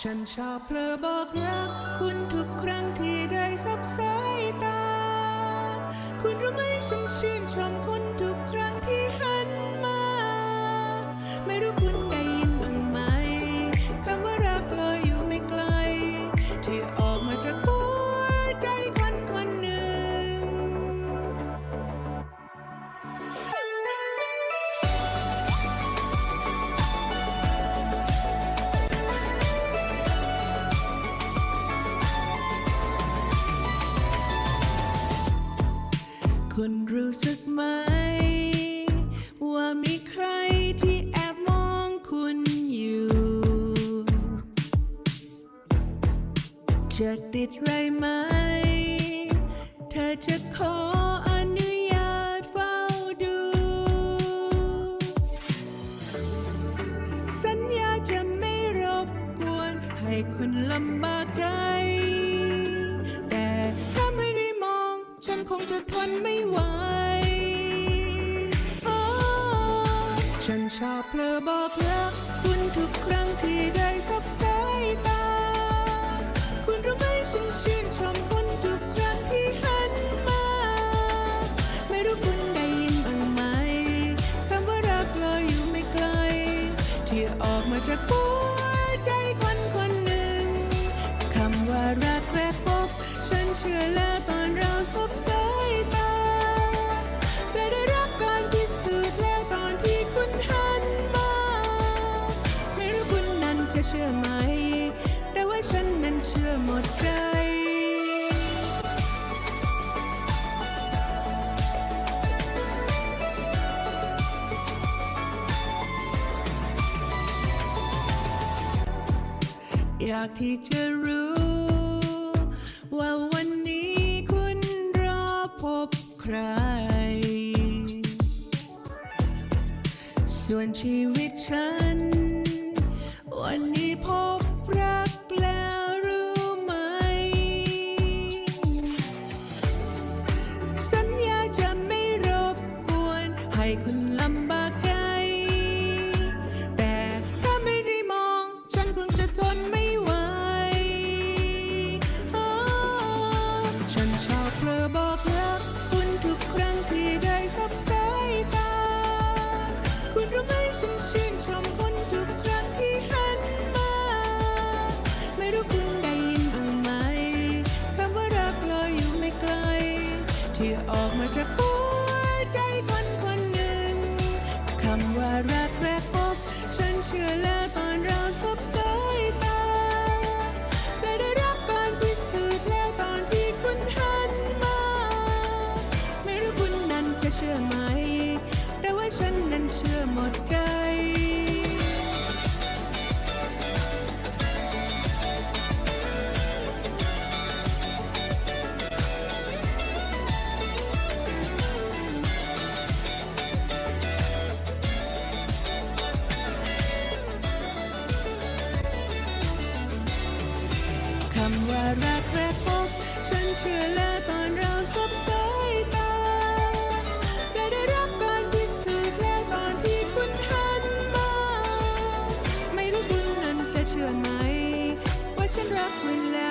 ฉันชอบเธอบอกรัก คุณทุกครั้งที่ได้สับสายตา คุณรู้ไหมฉันชื่นชมคุณทุกครั้งที่หัน คุณรู้สึกไหม ว่ามีใครที่แอบมองคุณอยู่ จะติดไรไหม เธอจะขออนุญาตเฝ้าดู สัญญาจะไม่รบกวน ให้คุณลำบากใจ ฉันคงจะทนไม่ไหว ฉันชอบเพลอบอกรักคุณทุกครั้งที่ได้สับสายตา คุณรู้ไหมฉันชื่นชมคุณทุกครั้งที่หันมา ไม่รู้คุณได้ยินบ้างไหมคำว่ารักลอยอยู่ไม่ไกล ที่ออกมาจากหัว จะเชื่อไหม แต่ว่าฉันนั้นเชื่อหมดใจอยากที่จะรู้ ว่าวันนี้คุณรอพบใคร ส่วนชีวิตฉัน วันนี้ ฉันนั้นเชื่อหมดใจคำว่ารักแรกพบฉันเชื่อแล้วตอนเราสบ struck with